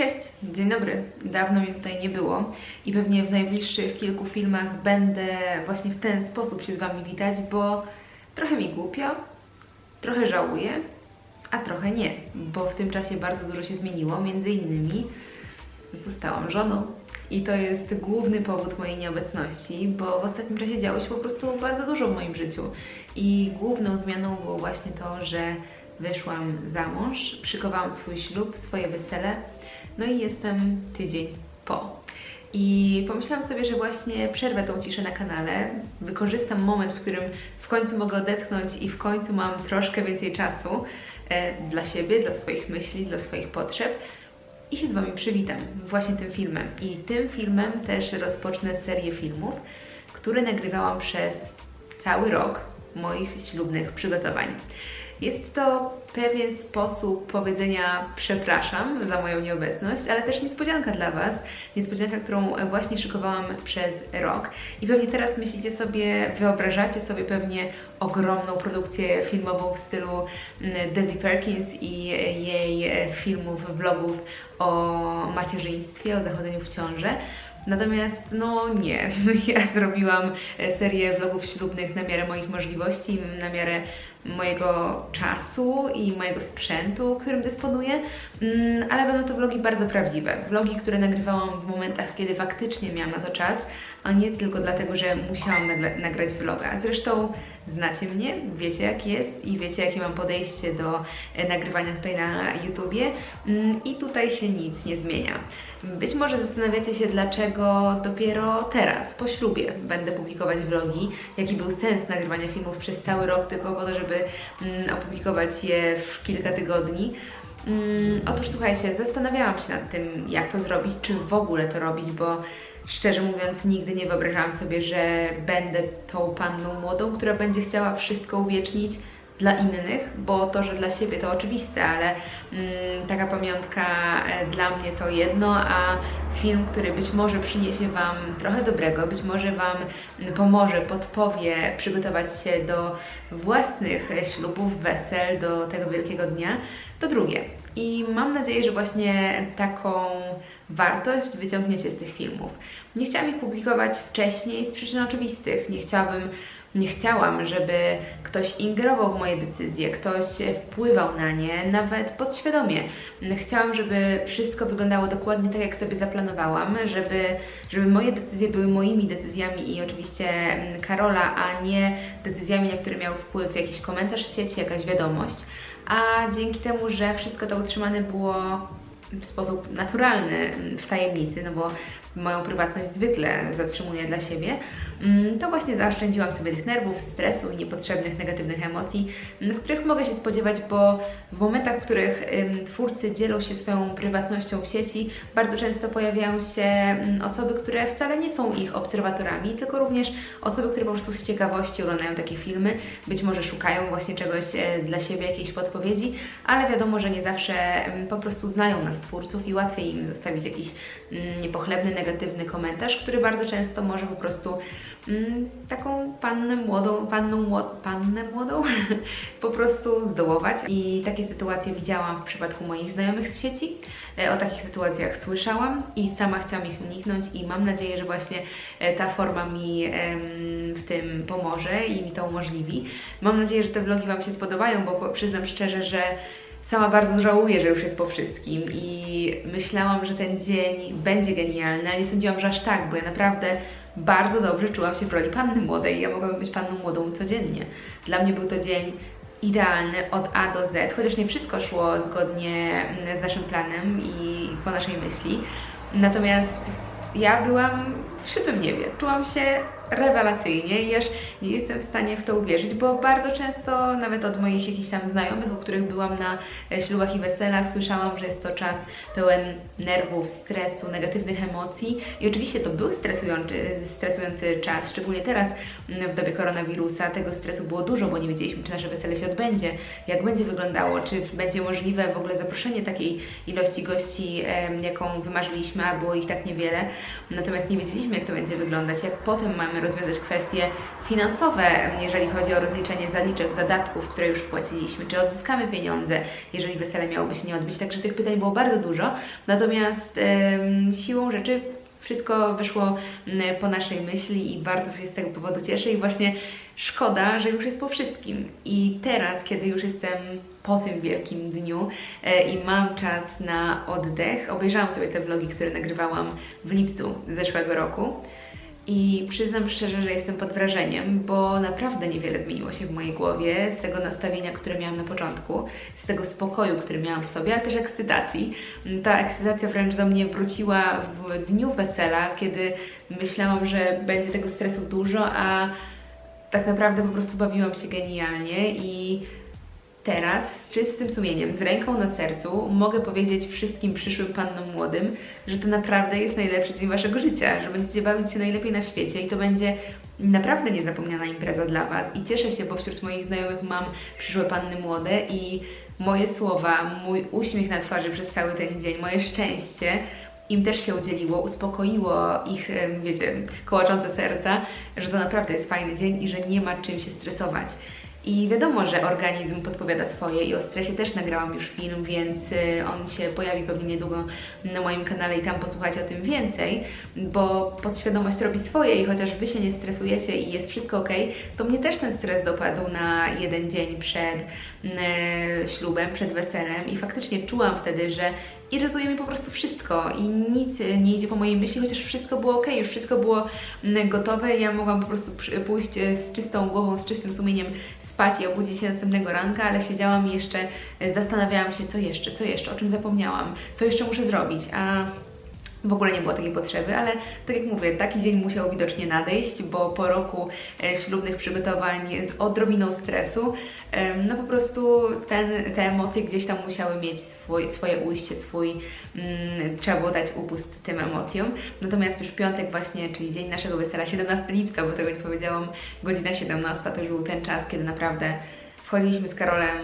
Cześć, dzień dobry. Dawno mnie tutaj nie było i pewnie w najbliższych kilku filmach będę właśnie w ten sposób się z Wami witać, bo trochę mi głupio, trochę żałuję, a trochę nie, bo w tym czasie bardzo dużo się zmieniło. Między innymi zostałam żoną i to jest główny powód mojej nieobecności, bo w ostatnim czasie działo się po prostu bardzo dużo w moim życiu i główną zmianą było właśnie to, że wyszłam za mąż, szykowałam swój ślub, swoje wesele, no i jestem tydzień po. I pomyślałam sobie, że właśnie przerwę tą ciszę na kanale, wykorzystam moment, w którym w końcu mogę odetchnąć i w końcu mam troszkę więcej czasu e, dla siebie, dla swoich myśli, dla swoich potrzeb i się z Wami przywitam właśnie tym filmem. I tym filmem też rozpocznę serię filmów, które nagrywałam przez cały rok moich ślubnych przygotowań. Jest to pewien sposób powiedzenia przepraszam za moją nieobecność, ale też niespodzianka dla Was. Niespodzianka, którą właśnie szykowałam przez rok. I pewnie teraz myślicie sobie, wyobrażacie sobie pewnie ogromną produkcję filmową w stylu mm, Desi Perkins i jej filmów, vlogów o macierzyństwie, o zachodzeniu w ciążę. Natomiast no nie, ja zrobiłam serię vlogów ślubnych na miarę moich możliwości, na miarę mojego czasu i mojego sprzętu, którym dysponuję, mm, ale będą to vlogi bardzo prawdziwe. Vlogi, które nagrywałam w momentach, kiedy faktycznie miałam na to czas, a nie tylko dlatego, że musiałam nagrać vloga. Zresztą znacie mnie, wiecie jak jest i wiecie jakie mam podejście do e, nagrywania tutaj na YouTubie mm, i tutaj się nic nie zmienia. Być może zastanawiacie się, dlaczego dopiero teraz, po ślubie, będę publikować vlogi, jaki był sens nagrywania filmów przez cały rok tylko po to, żeby mm, opublikować je w kilka tygodni. Mm, otóż słuchajcie, zastanawiałam się nad tym, jak to zrobić, czy w ogóle to robić, bo szczerze mówiąc, nigdy nie wyobrażałam sobie, że będę tą panną młodą, która będzie chciała wszystko uwiecznić dla innych, bo to, że dla siebie to oczywiste, ale mm, taka pamiątka e, dla mnie to jedno, a film, który być może przyniesie Wam trochę dobrego, być może Wam pomoże, podpowie przygotować się do własnych ślubów, wesel, do tego wielkiego dnia, to drugie. I mam nadzieję, że właśnie taką wartość wyciągniecie z tych filmów. Nie chciałam ich publikować wcześniej z przyczyn oczywistych. Nie chciałabym nie chciałam, żeby ktoś ingerował w moje decyzje, ktoś wpływał na nie, nawet podświadomie. Chciałam, żeby wszystko wyglądało dokładnie tak, jak sobie zaplanowałam, żeby, żeby moje decyzje były moimi decyzjami i oczywiście Karola, a nie decyzjami, na które miał wpływ jakiś komentarz w sieci, jakaś wiadomość. A dzięki temu, że wszystko to utrzymane było w sposób naturalny w tajemnicy, no bo moją prywatność zwykle zatrzymuję dla siebie, to właśnie zaoszczędziłam sobie tych nerwów, stresu i niepotrzebnych negatywnych emocji, mm, których mogę się spodziewać, bo w momentach, w których twórcy dzielą się swoją prywatnością w sieci, bardzo często pojawiają się mm, osoby, które wcale nie są ich obserwatorami, tylko również osoby, które po prostu z ciekawości oglądają takie filmy, być może szukają właśnie czegoś e, dla siebie, jakiejś podpowiedzi, ale wiadomo, że nie zawsze po prostu znają nas twórców i łatwiej im zostawić jakiś niepochlebny, negatywny komentarz, który bardzo często może po prostu mm, taką pannę młodą, panną młod, pannę młodą po prostu zdołować. I takie sytuacje widziałam w przypadku moich znajomych z sieci. E, o takich sytuacjach słyszałam i sama chciałam ich uniknąć i mam nadzieję, że właśnie e, ta forma mi w tym pomoże i mi to umożliwi. Mam nadzieję, że te vlogi Wam się spodobają, bo przyznam szczerze, że Sama bardzo żałuję, że już jest po wszystkim i myślałam, że ten dzień będzie genialny, ale nie sądziłam, że aż tak, bo ja naprawdę bardzo dobrze czułam się w roli panny młodej ja mogłam być panną młodą codziennie. Dla mnie był to dzień idealny od A do Z, chociaż nie wszystko szło zgodnie z naszym planem i po naszej myśli. Natomiast ja byłam w siódmym niebie. Czułam się rewelacyjnie i aż nie jestem w stanie w to uwierzyć, bo bardzo często nawet od moich jakichś tam znajomych, o których byłam na e, ślubach i weselach, słyszałam, że jest to czas pełen nerwów, stresu, negatywnych emocji i oczywiście to był stresujący, stresujący czas, szczególnie teraz mm, w dobie koronawirusa. Tego stresu było dużo, bo nie wiedzieliśmy, czy nasze wesele się odbędzie, jak będzie wyglądało, czy będzie możliwe w ogóle zaproszenie takiej ilości gości, jaką wymarzyliśmy, a było ich tak niewiele. Natomiast nie wiedzieliśmy, jak to będzie wyglądać, jak potem mamy rozwiązać kwestie finansowe, jeżeli chodzi o rozliczenie zaliczek, zadatków, które już wpłaciliśmy, czy odzyskamy pieniądze, jeżeli wesele miałoby się nie odbyć. Także tych pytań było bardzo dużo, natomiast em, siłą rzeczy wszystko wyszło mm, po naszej myśli i bardzo się z tego powodu cieszę i właśnie szkoda, że już jest po wszystkim. I teraz, kiedy już jestem po tym wielkim dniu e, i mam czas na oddech, obejrzałam sobie te vlogi, które nagrywałam w lipcu zeszłego roku. I przyznam szczerze, że jestem pod wrażeniem, bo naprawdę niewiele zmieniło się w mojej głowie z tego nastawienia, które miałam na początku, z tego spokoju, który miałam w sobie, ale też ekscytacji. Ta ekscytacja wręcz do mnie wróciła w dniu wesela, kiedy myślałam, że będzie tego stresu dużo, a tak naprawdę po prostu bawiłam się genialnie i teraz z czystym sumieniem, z ręką na sercu mogę powiedzieć wszystkim przyszłym pannom młodym, że to naprawdę jest najlepszy dzień Waszego życia, że będziecie bawić się najlepiej na świecie i to będzie naprawdę niezapomniana impreza dla Was i cieszę się, bo wśród moich znajomych mam przyszłe panny młode i moje słowa, mój uśmiech na twarzy przez cały ten dzień, moje szczęście im też się udzieliło, uspokoiło ich, wiecie, kołaczące serca, że to naprawdę jest fajny dzień i że nie ma czym się stresować. I wiadomo, że organizm podpowiada swoje i o stresie też nagrałam już film, więc y, on się pojawi pewnie niedługo na moim kanale i tam posłuchacie o tym więcej, bo podświadomość robi swoje i chociaż Wy się nie stresujecie i jest wszystko ok, to mnie też ten stres dopadł na jeden dzień przed y, ślubem, przed weselem i faktycznie czułam wtedy, że irytuje mi po prostu wszystko i nic nie idzie po mojej myśli, chociaż wszystko było ok, już wszystko było mm, gotowe. Ja mogłam po prostu pójść e, z czystą głową, z czystym sumieniem spać i obudzić się następnego ranka, ale siedziałam i jeszcze e, zastanawiałam się, co jeszcze, co jeszcze, o czym zapomniałam, co jeszcze muszę zrobić, a w ogóle nie było takiej potrzeby, ale tak jak mówię, taki dzień musiał widocznie nadejść, bo po roku e, ślubnych przygotowań z odrobiną stresu, no po prostu ten, te emocje gdzieś tam musiały mieć swój, swoje ujście, swój, mm, trzeba było dać upust tym emocjom. Natomiast już piątek właśnie, czyli dzień naszego wesela, 17 lipca, bo tego nie powiedziałam, godzina 17, to już był ten czas, kiedy naprawdę wchodziliśmy z Karolem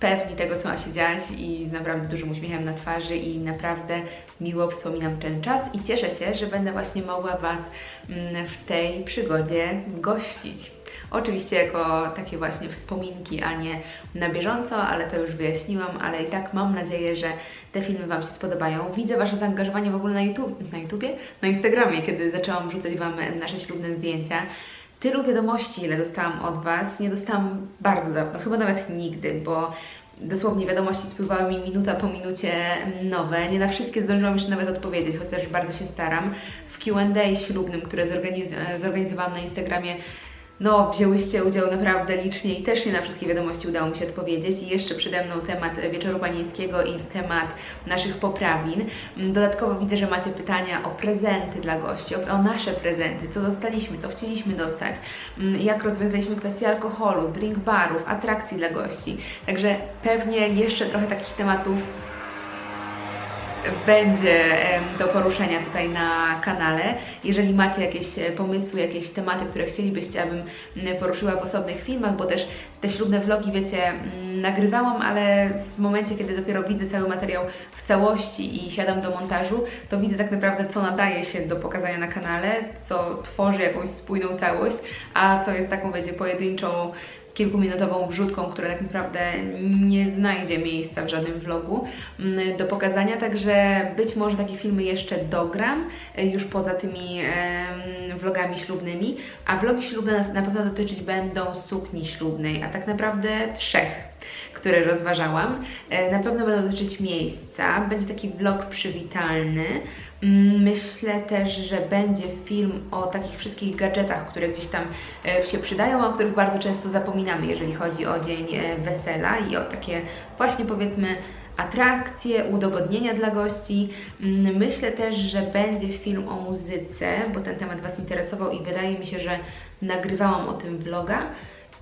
pewni tego, co ma się dziać i z naprawdę dużym uśmiechem na twarzy i naprawdę miło wspominam ten czas i cieszę się, że będę właśnie mogła Was mm, w tej przygodzie gościć. Oczywiście jako takie właśnie wspominki, a nie na bieżąco, ale to już wyjaśniłam, ale i tak mam nadzieję, że te filmy Wam się spodobają. Widzę Wasze zaangażowanie w ogóle na, YouTube, na YouTubie, na Instagramie, kiedy zaczęłam wrzucać Wam nasze ślubne zdjęcia. Tylu wiadomości, ile dostałam od Was, nie dostałam bardzo dawno, chyba nawet nigdy, bo dosłownie wiadomości spływały mi minuta po minucie nowe. Nie na wszystkie zdążyłam jeszcze nawet odpowiedzieć, chociaż bardzo się staram. W Q&A ślubnym, które zorganiz- zorganizowałam na Instagramie, no, wzięłyście udział naprawdę licznie i też nie na wszystkie wiadomości udało mi się odpowiedzieć. I jeszcze przede mną temat wieczoru panieńskiego i temat naszych poprawin. Mm, Dodatkowo widzę, że macie pytania o prezenty dla gości, o, nasze prezenty, co dostaliśmy, co chcieliśmy dostać, mm, jak rozwiązaliśmy kwestię alkoholu, drink barów, atrakcji dla gości. Także pewnie jeszcze trochę takich tematów będzie do poruszenia tutaj na kanale. Jeżeli macie jakieś e, pomysły, jakieś tematy, które chcielibyście, abym poruszyła w osobnych filmach, bo też te ślubne vlogi, wiecie, nagrywałam, ale w momencie, kiedy dopiero widzę cały materiał w całości i siadam do montażu, to widzę tak naprawdę, co nadaje się do pokazania na kanale, co tworzy jakąś spójną całość, a co jest taką, wiecie, pojedynczą kilkuminutową wrzutką, która tak naprawdę nie znajdzie miejsca w żadnym vlogu mm, do pokazania, także być może takie filmy jeszcze dogram e, już poza tymi vlogami ślubnymi, a vlogi ślubne na pewno dotyczyć będą sukni ślubnej, a tak naprawdę trzech które rozważałam. E, Na pewno będą dotyczyć miejsca. Będzie taki vlog przywitalny. Mm, Myślę też, że będzie film o takich wszystkich gadżetach, które gdzieś tam e, się przydają, a o których bardzo często zapominamy, jeżeli chodzi o dzień e, wesela i o takie właśnie powiedzmy atrakcje, udogodnienia dla gości. Mm, Myślę też, że będzie film o muzyce, bo ten temat Was interesował i wydaje mi się, że nagrywałam o tym vloga.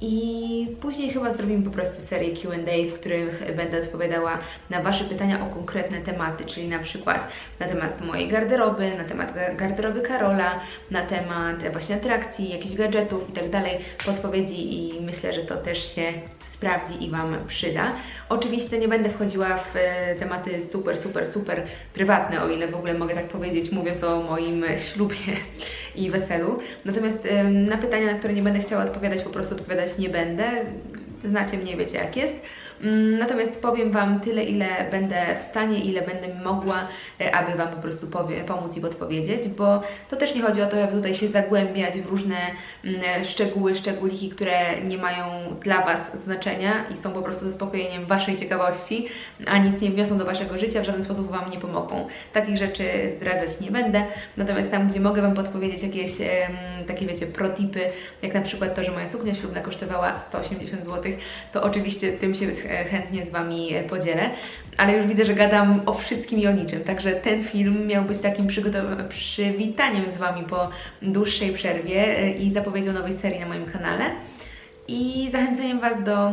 I później chyba zrobimy po prostu serię QA, w których będę odpowiadała na Wasze pytania o konkretne tematy, czyli na przykład na temat mojej garderoby, na temat ga- garderoby Karola, na temat właśnie atrakcji, jakichś gadżetów i tak dalej, podpowiedzi i myślę, że to też się sprawdzi i Wam przyda. Oczywiście nie będę wchodziła w e, tematy super, super, super prywatne, o ile w ogóle mogę tak powiedzieć, mówiąc o moim ślubie i weselu. Natomiast na pytania, na które nie będę chciała odpowiadać, po prostu odpowiadać nie będę. Znacie mnie, wiecie jak jest. Mm, Natomiast powiem Wam tyle, ile będę w stanie, ile będę mogła, e, aby Wam po prostu pomóc i podpowiedzieć, bo to też nie chodzi o to, aby tutaj się zagłębiać w różne mm, szczegóły, szczególiki, które nie mają dla Was znaczenia i są po prostu zaspokojeniem Waszej ciekawości, a nic nie wniosą do Waszego życia, w żaden sposób Wam nie pomogą. Takich rzeczy zdradzać nie będę, natomiast tam, gdzie mogę Wam podpowiedzieć jakieś takie, wiecie, protipy, jak na przykład to, że moja suknia ślubna kosztowała 180 zł, to oczywiście tym się chętnie z Wami e, podzielę, ale już widzę, że gadam o wszystkim i o niczym, także ten film miał być takim przywitaniem z Wami po dłuższej przerwie e, i zapowiedzią nowej serii na moim kanale i zachęceniem Was do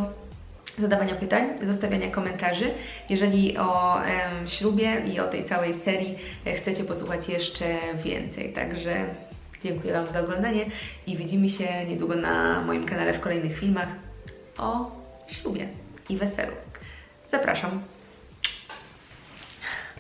zadawania pytań, zostawiania komentarzy. Jeżeli o em, ślubie i o tej całej serii e, chcecie posłuchać jeszcze więcej. Także dziękuję Wam za oglądanie i widzimy się niedługo na moim kanale w kolejnych filmach o ślubie i weselu. Zapraszam.